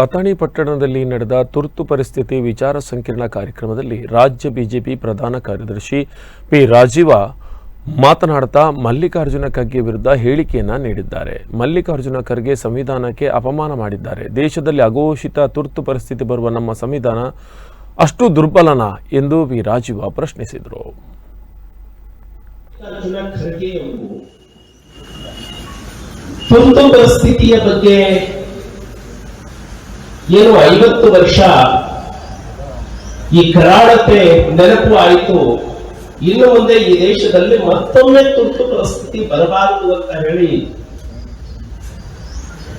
ಅಥಣಿ ಪಟ್ಟಣದಲ್ಲಿ ನಡೆದ ತುರ್ತು ಪರಿಸ್ಥಿತಿ ವಿಚಾರ ಸಂಕಿರಣ ಕಾರ್ಯಕ್ರಮದಲ್ಲಿ ರಾಜ್ಯ ಬಿಜೆಪಿ ಪ್ರಧಾನ ಕಾರ್ಯದರ್ಶಿ ಪಿ ರಾಜೀವ ಮಾತನಾಡುತ್ತಾ ಮಲ್ಲಿಕಾರ್ಜುನ ಖರ್ಗೆ ವಿರುದ್ಧ ಹೇಳಿಕೆಯನ್ನ ನೀಡಿದ್ದಾರೆ. ಮಲ್ಲಿಕಾರ್ಜುನ ಖರ್ಗೆ ಸಂವಿಧಾನಕ್ಕೆ ಅಪಮಾನ ಮಾಡಿದ್ದಾರೆ. ದೇಶದಲ್ಲಿ ಅಘೋಷಿತ ತುರ್ತು ಪರಿಸ್ಥಿತಿ ಬರುವ ನಮ್ಮ ಸಂವಿಧಾನ ಅಷ್ಟು ದುರ್ಬಲನ ಎಂದು ವಿ ರಾಜೀವ ಪ್ರಶ್ನಿಸಿದರು. ತುರ್ತು ಪರಿಸ್ಥಿತಿಯ ಬಗ್ಗೆ ಏನು ಐವತ್ತು ವರ್ಷ ಈ ಕರಾಳತೆ ನೆನಪು ಆಯಿತು ಇನ್ನು ಮುಂದೆ ಈ ದೇಶದಲ್ಲಿ ಮತ್ತೊಮ್ಮೆ ತುರ್ತು ಪರಿಸ್ಥಿತಿ ಬರಬಾರದು ಅಂತ ಹೇಳಿ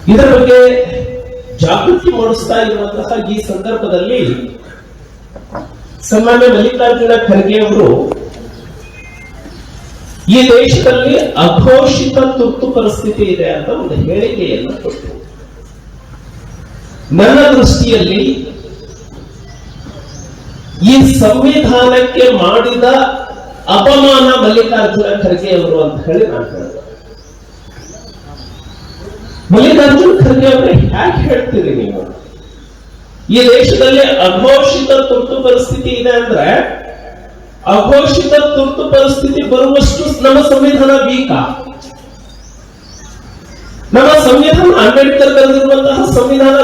ಇದರ ಬಗ್ಗೆ ಜಾಗೃತಿ ಮೂಡಿಸ್ತಾ ಇರುವಂತಹ ಈ ಸಂದರ್ಭದಲ್ಲಿ ಸನ್ಮಾನ್ಯ ಮಲ್ಲಿಕಾರ್ಜುನ ಖರ್ಗೆ ಅವರು ಈ ದೇಶದಲ್ಲಿ ಅಘೋಷಿತ ತುರ್ತು ಪರಿಸ್ಥಿತಿ ಇದೆ ಅಂತ ಒಂದು ಹೇಳಿಕೆಯನ್ನು ಕೊಟ್ಟರು. ನನ್ನ ದೃಷ್ಟಿಯಲ್ಲಿ ಈ ಸಂವಿಧಾನಕ್ಕೆ ಮಾಡಿದ ಅಪಮಾನ ಮಲ್ಲಿಕಾರ್ಜುನ ಖರ್ಗೆ ಅವರು ಅಂತ ಹೇಳಿ ನಾನು ಹೇಳಿದೆ. ಮಲ್ಲಿಕಾರ್ಜುನ ಖರ್ಗೆ ಅವರೇ ಹ್ಯಾಕ್ ಹೇಳ್ತೀರಿ ನೀವು? ಈ ದೇಶದಲ್ಲಿ ಅಘೋಷಿತ ತುರ್ತು ಪರಿಸ್ಥಿತಿ ಇದೆ ಅಂದ್ರೆ ಅಘೋಷಿತ ತುರ್ತು ಪರಿಸ್ಥಿತಿ ಬರುವಷ್ಟು ನಮ್ಮ ಸಂವಿಧಾನ ವೀಕ. ನಮ್ಮ ಸಂವಿಧಾನ ಅಂಬೇಡ್ಕರ್ ಬರೆದಿರುವಂತಹ ಸಂವಿಧಾನ ದುರ್ಬಲ